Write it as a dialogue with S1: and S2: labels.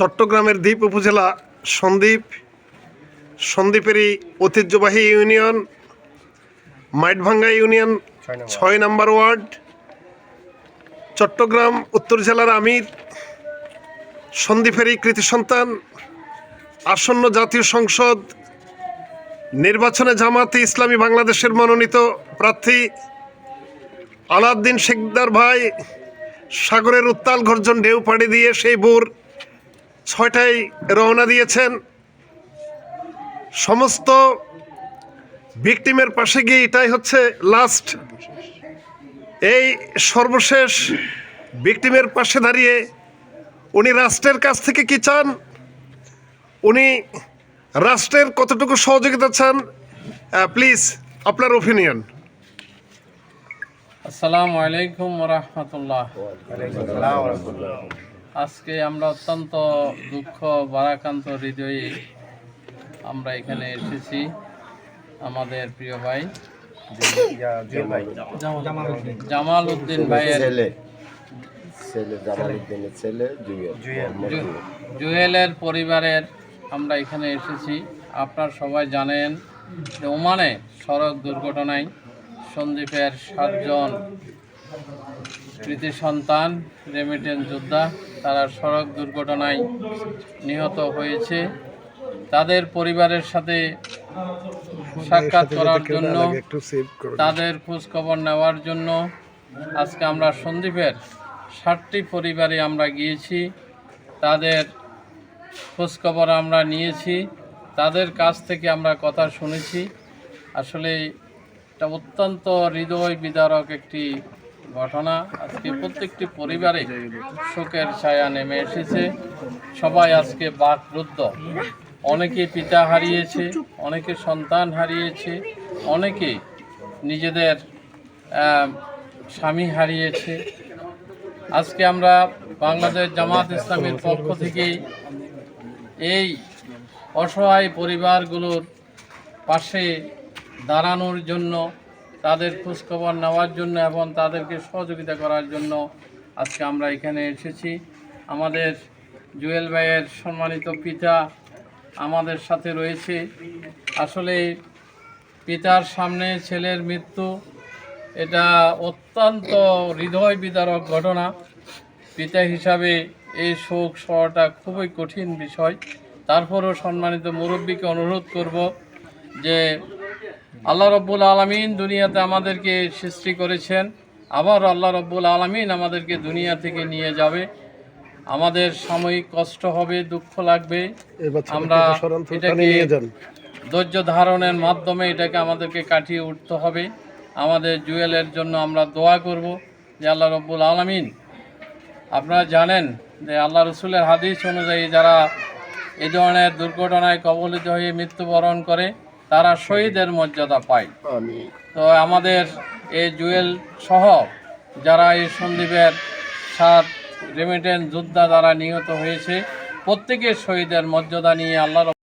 S1: চট্টগ্রামের দ্বীপ উপজেলা সন্দ্বীপ সন্দ্বীপেরই ঐতিহ্যবাহী ইউনিয়ন মাইটভাঙ্গা ইউনিয়ন ছয় নম্বর। ওয়ার্ড চট্টগ্রাম উত্তর জেলার আমির সন্দ্বীপেরই কৃতি সন্তান আসন্ন জাতীয় সংসদ নির্বাচনে জামাতে ইসলামী বাংলাদেশের মনোনীত প্রার্থী আলাউদ্দিন শেখদার ভাই সাগরের উত্তাল গর্জন ঢেউ পাড়ি দিয়ে সেই বোর ছয়টায় রওনা দিয়েছেন। সমস্ত ভিকটিমের পাশে গিয়ে এটাই হচ্ছে লাস্ট। এই সর্বশেষ ভিকটিমের পাশে দাঁড়িয়ে উনি রাষ্ট্রের কাছ থেকে কি চান? উনি রাষ্ট্রের কতটুকু সহযোগিতা চান? প্লিজ আপনার ওপিনিয়ন
S2: আসসালামু আলাইকুম রহমতুল্লাহ। আজকে আমরা অত্যন্ত দুঃখ বারাকান্ত হৃদয়ে আমরা এখানে এসেছি। আমাদের প্রিয় ভাই জামাল উদ্দিন ভাইয়ের। জুয়েলের পরিবারের আমরা এখানে এসেছি। আপনার সবাই জানেন যে ওমানে সড়ক দুর্ঘটনায় সন্দীপের সাতজন কৃতি সন্তান রেমিটেন্স যোদ্ধা তারা সড়ক দুর্ঘটনায় নিহত হয়েছে। তাদের পরিবারের সাথে সাক্ষাৎ করার জন্য তাদের খোঁজ খবর নেওয়ার জন্য আজকে আমরা সন্দীপের ষাটটি পরিবারে আমরা গিয়েছি। তাদের খোঁজখবর আমরা নিয়েছি। তাদের কাছ থেকে আমরা কথা শুনেছি। আসলে এটা অত্যন্ত হৃদয় বিদারক একটি ঘটনা আজকে প্রত্যেকটি পরিবারে শোকের ছায়া নেমে এসেছে। সবাই আজকে বাকরুদ্ধ। অনেকে পিতা হারিয়েছে, অনেকে সন্তান হারিয়েছে, অনেকে নিজেদের স্বামী হারিয়েছে। আজকে আমরা বাংলাদেশ জামাত ইসলামের পক্ষ থেকে এই অসহায় পরিবারগুলোর পাশে দাঁড়ানোর জন্য তাদের খোঁজখবর নেওয়ার জন্য এবং তাদেরকে সহযোগিতা করার জন্য আজকে আমরা এখানে এসেছি। আমাদের জুয়েল ভাইয়ের সম্মানিত পিতা আমাদের সাথে রয়েছে। আসলে পিতার সামনে ছেলের মৃত্যু, এটা অত্যন্ত হৃদয় বিদারক ঘটনা। পিতা হিসাবে এই শোক সহটা খুবই কঠিন বিষয়। তারপরও সম্মানিত মুরব্বীকে অনুরোধ করব যে আল্লাহ রব্বুল আলমিন দুনিয়াতে আমাদেরকে সৃষ্টি করেছেন। আবার আল্লাহ রব্বুল আলমিন আমাদেরকে দুনিয়া থেকে নিয়ে যাবে। আমাদের সাময়িক কষ্ট হবে দুঃখ লাগবে। আমরা এটাকে ধৈর্য ধারণের মাধ্যমে এটাকে আমাদেরকে কাটিয়ে উঠতে হবে। আমাদের জুয়েলের জন্য আমরা দোয়া করব যে আল্লাহ রব্বুল আলমিন আপনারা জানেন যে আল্লাহ রসুলের হাদিস অনুযায়ী যারা এই ধরনের দুর্ঘটনায় কবলিত হয়ে মৃত্যুবরণ করে তারা শহীদের মর্যাদা পায়। তো আমাদের এই জুয়েল সহ যারা এই সন্দীপের সাত রেমিটেন্স যোদ্ধা দ্বারা নিহত হয়েছে প্রত্যেকের শহীদের মর্যাদা নিয়ে আল্লাহ